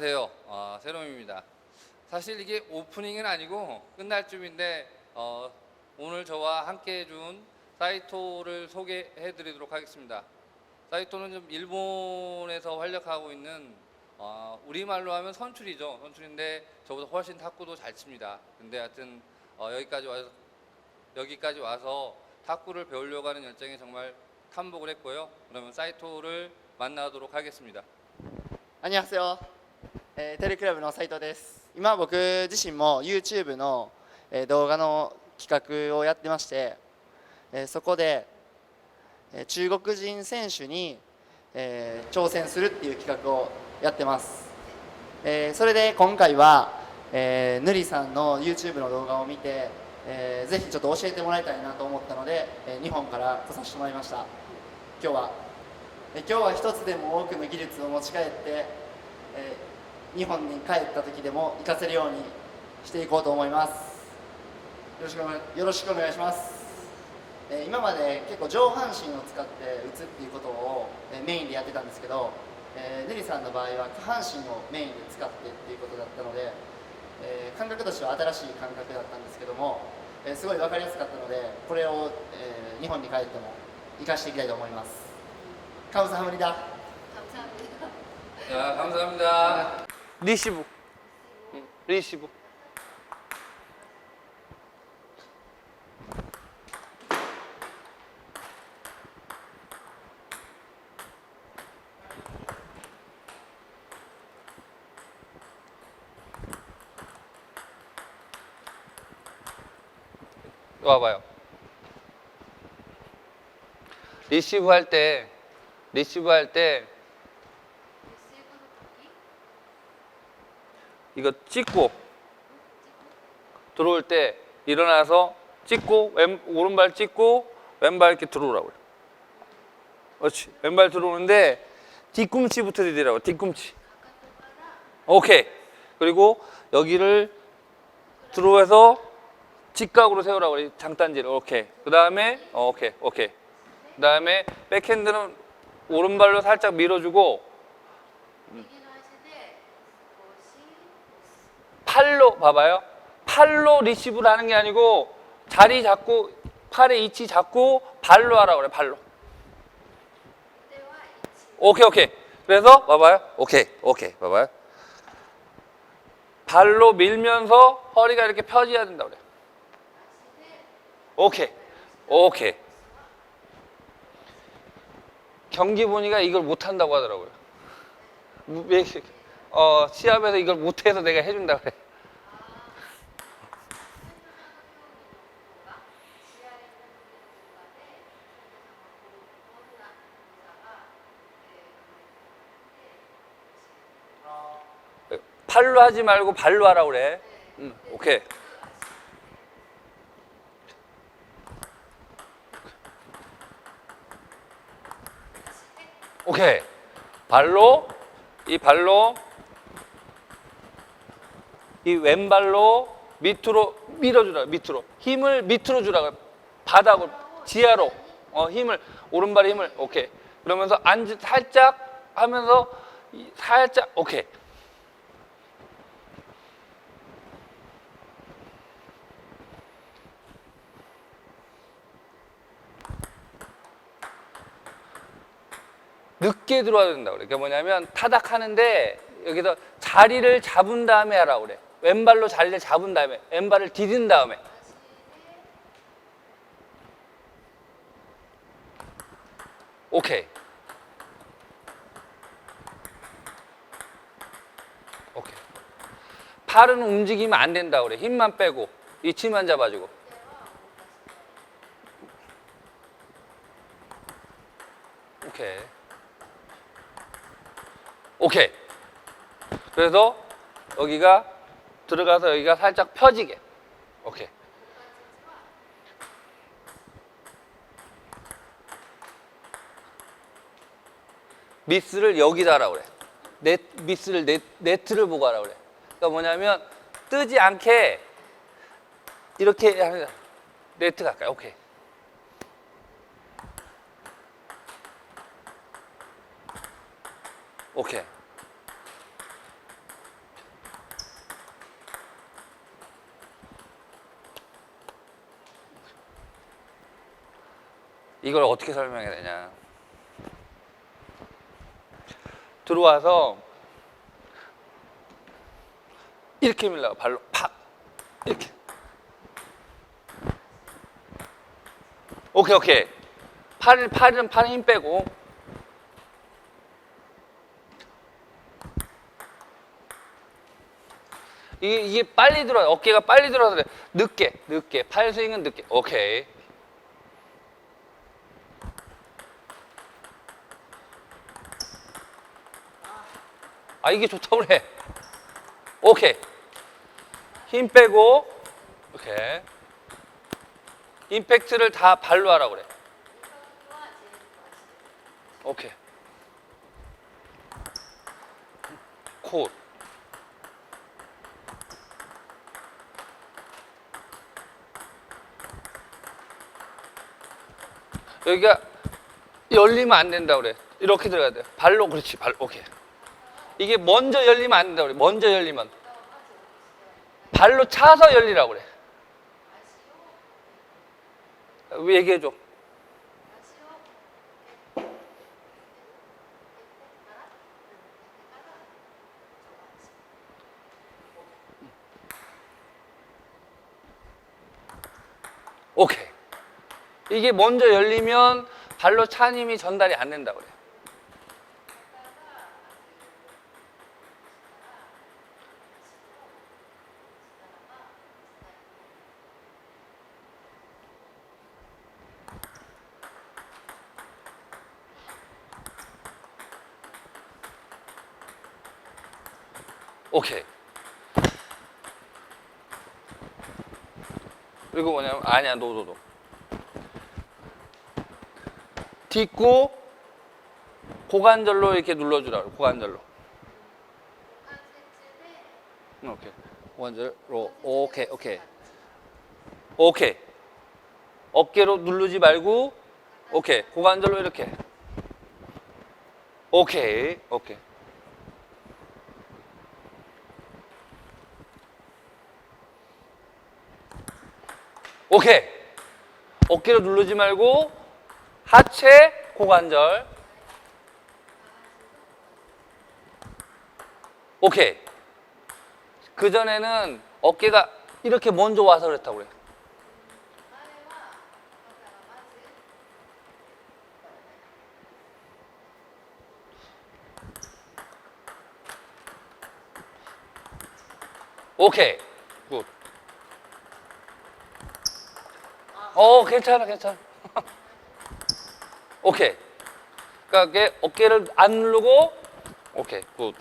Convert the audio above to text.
안녕하세요. 어, 세롬입니다. 사실 이게 오프닝은 아니고 끝날 쯤인데 어, 오늘 저와 함께 해준 사이토를 소개해 드리도록 하겠습니다. 사이토는 좀 일본에서 활약하고 있는 어, 우리말로 하면 선출이죠. 선출인데 저보다 훨씬 탁구도 잘 칩니다. 근데 하여튼 어, 여기까지 와서 여기까지 와서 탁구를 배우려고 하는 열정이 정말 탐복을 했고요. 그러면 사이토를 만나도록 하겠습니다. 안녕하세요. えーテレクラブの斉藤です。今僕自身も YouTube の、えー動画の企画をやってまして、えーそこで、えー中国人選手に、えー挑戦するっていう企画をやってます、えーそれで今回は、えーぬりさんの YouTube の動画を見て、えーぜひちょっと教えてもらいたいなと思ったので、えー日本から来させてもらいました。今日はえ今日は一つでも多くの技術を持ち帰って、えー日本に帰った時でも活かせるようにしていこうと思いますよろしくお願いよろしくお願いします、えー今まで結構上半身を使って打つっていうことを、えーメインでやってたんですけど、えー、ネリさんの場合は下半身をメインで使ってっていうことだったので、えー感覚としては新しい感覚だったんですけども、えーすごい分かりやすかったのでこれを、えー日本に帰っても活かしていきたいと思いますカムサハムリダ 자, 감사합니다. 다 리시브. 응, 리시브. 와봐요. 리시브 할 때, 리시브 할 때, 이거 찍고 들어올 때 일어나서 찍고 왼, 오른발 찍고 왼발 이렇게 들어오라고 그래. 그렇지. 왼발 들어오는데 뒤꿈치부터 디디라고. 뒤꿈치. 오케이. 그리고 여기를 들어와서 직각으로 세우라고. 장단지를. 오케이. 그 다음에 어, 오케이. 오케이. 그 다음에 백핸드는 오른발로 살짝 밀어주고 팔로 봐봐요. 팔로 리시브를 하는 게 아니고 자리 잡고 팔의 위치 잡고 발로 하라 그래. 발로. 오케이 오케이. 그래서 봐봐요. 오케이 오케이 봐봐요. 발로 밀면서 허리가 이렇게 펴져야 된다 그래. 오케이 오케이. 경기 보니까 이걸 못 한다고 하더라고요. 어, 시합에서 이걸 못해서 내가 해준다 그래. 팔로 하지 말고 발로 하라 그래. 응, 오케이. 오케이. 발로 이 발로 이 왼발로 밑으로 밀어주라 밑으로. 힘을 밑으로 주라 바닥으로 지하로. 어 힘을 오른발에 힘을. 오케이. 그러면서 앉 살짝 하면서 이- 살짝 오케이. 늦게 들어와야 된다 그래. 그게 뭐냐면 타닥하는데 여기서 자리를 잡은 다음에 하라 그래. 왼발로 자리를 잡은 다음에 왼발을 디딘 다음에. 오케이. 오케이. 팔은 움직이면 안 된다 그래. 힘만 빼고 위치만 잡아주고. 오케이. 오케이. 그래서 여기가 들어가서 여기가 살짝 펴지게. 오케이. 미스를 여기다 하라 그래. 넷, 미스를 넷, 네트를 보고 하라 그래. 그러니까 뭐냐면 뜨지 않게 이렇게 하는. 네트 가까이. 오케이. 오케이. 이걸 어떻게 설명해야 되냐? 들어와서 이렇게 밀라고 발로 팍 이렇게. 오케이 오케이. 팔 팔은 팔힘 빼고 이게, 이게 빨리 들어 어깨가 빨리 들어서 그래. 늦게 늦게 팔 스윙은 늦게 오케이 아 이게 좋다고 그래 오케이 힘 빼고 오케이 임팩트를 다 발로 하라고 그래 오케이 콧 여기가 열리면 안 된다 그래. 이렇게 들어가야 돼. 발로 그렇지. 발 오케이. 이게 먼저 열리면 안 된다 그래. 먼저 열리면 발로 차서 열리라고 그래. 왜 얘기해 줘. 오케이. 이게 먼저 열리면 발로 찬 힘이 전달이 안 된다 그래. 오케이. 그리고 뭐냐면 아니야 노노 노. 딛고 고관절로 이렇게 눌러주라 고관절로. 오케이. 고관절로 오케이 오케이. 오케이. 어깨로 누르지 말고 오케이. 고관절로 이렇게. 오케이 오케이 오케이. 어깨로 누르지 말고 하체 고관절. 오케이. 그 전에는 어깨가 이렇게 먼저 와서 그랬다고 그래. 오케이 굿 어, 괜찮아, 괜찮아. 오케이. 그러니까 어깨를 안 누르고, 오케이, 굿.